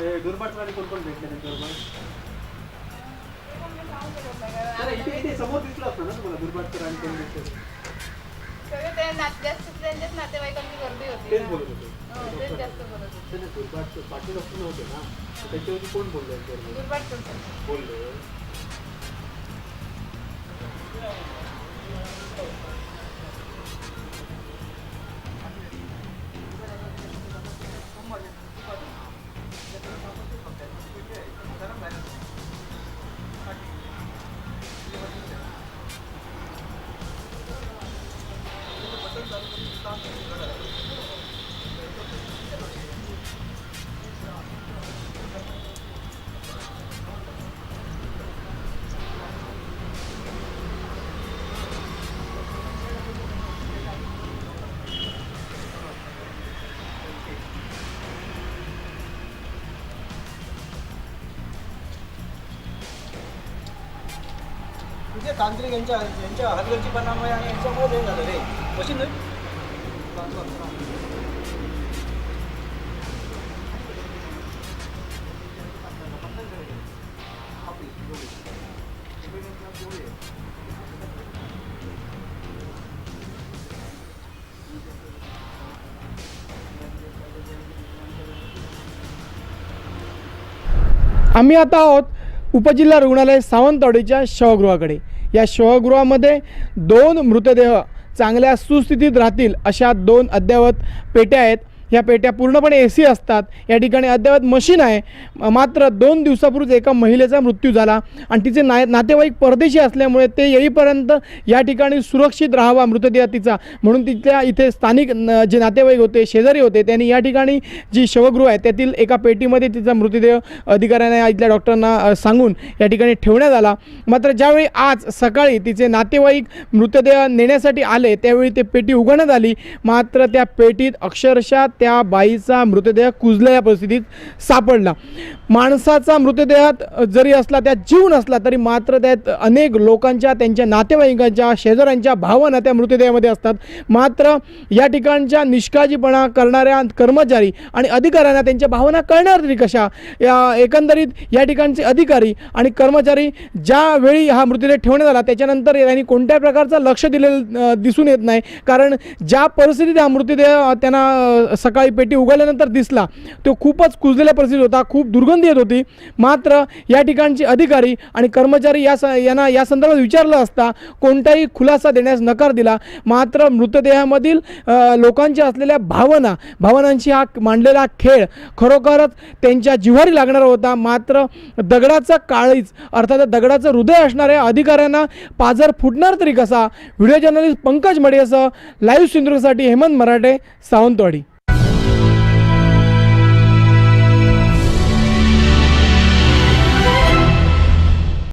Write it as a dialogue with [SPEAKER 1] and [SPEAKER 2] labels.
[SPEAKER 1] दुर्भाटला आणि कोण कोण भेटले अरे इथे इथे समोर दिसलं असतं ना तुम्हाला दुर्भाटकर आणि कोण भेटले तेच. बोलत होते.
[SPEAKER 2] हो,
[SPEAKER 1] नाही, दुर्भाटकर पाटील नव्हते ना. त्याच्यावरती कोण बोलले
[SPEAKER 2] दुर्बाट
[SPEAKER 1] बोलले.
[SPEAKER 3] म्हणजे तांत्रिक यांच्या यांच्या हलगर्जीपणामुळे आणि यांच्यामुळे हे झालं रे. मशीन
[SPEAKER 4] आम्ही आता आहोत उपजिल्हा रुग्णालय सावंतवाडीच्या शवगृहाकडे. या शवगृहामध्ये दोन मृतदेह चांगल्या सुस्थितीत राहतील अशा दोन अद्ययावत पेट्या आहेत. ह्या पेट्या पूर्णपणे ए सी असतात. या ठिकाणी अद्ययावत मशीन आहे. मात्र दोन दिवसापूर्वीच एका महिलेचा मृत्यू झाला. आणि तिचे ना नातेवाईक परदेशी असल्यामुळे ते येईपर्यंत या ठिकाणी सुरक्षित राहावा मृतदेह तिचा. म्हणून तिथल्या इथे स्थानिक न- जे नातेवाईक होते शेजारी होते त्यांनी या ठिकाणी जी शवगृह आहे त्यातील एका पेटीमध्ये तिचा मृतदेह अधिकाऱ्यांना इथल्या डॉक्टरांना सांगून या ठिकाणी ठेवण्यात आला. मात्र ज्यावेळी आज सकाळी तिचे नातेवाईक मृतदेह नेण्यासाठी आले त्यावेळी ते पेटी उघडण्यात आली. मात्र त्या पेटीत अक्षरशः त्या बाईचा मृतदेह कुजलेल्या परिस्थितीत सापडला. माणसाचा मृतदेहात जरी असला त्यात जीव नसला तरी मात्र त्यात अनेक लोकांच्या त्यांच्या नातेवाईकांच्या शेजाऱ्यांच्या भावना त्या मृतदेहामध्ये असतात. मात्र या ठिकाणच्या निष्काळजीपणा करणाऱ्या कर्मचारी आणि अधिकाऱ्यांना त्यांच्या भावना कळणार तरी कशा. या एकंदरीत या ठिकाणचे अधिकारी आणि कर्मचारी ज्यावेळी हा मृतदेह ठेवण्यात आला त्याच्यानंतर त्यांनी कोणत्या प्रकारचं लक्ष दिलेलं दिसून येत नाही. कारण ज्या परिस्थितीत हा मृतदेह त्यांना सकाळी पेटी उघडल्यानंतर दिसला. तो खूपच कुजलेल्या परिस्थितीत होता खूप दुर्गंधी येत होती. मात्र या ठिकाणचे अधिकारी आणि कर्मचारी या स यांना या संदर्भात विचारलं असता कोणताही खुलासा देण्यास नकार दिला. मात्र मृतदेहामधील लोकांच्या असलेल्या भावना भावनांशी हा मांडलेला खेळ खरोखरच त्यांच्या जिव्हारी लागणारा होता. मात्र दगडाचा काळीच अर्थात दगडाचं हृदय असणाऱ्या अधिकाऱ्यांना पाझर फुटणार तरी कसा? व्हिडिओ जर्नलिस्ट पंकज मडियासह लाईव्ह सिंधुदुर्गसाठी हेमंत मराठे सावंतवाडी.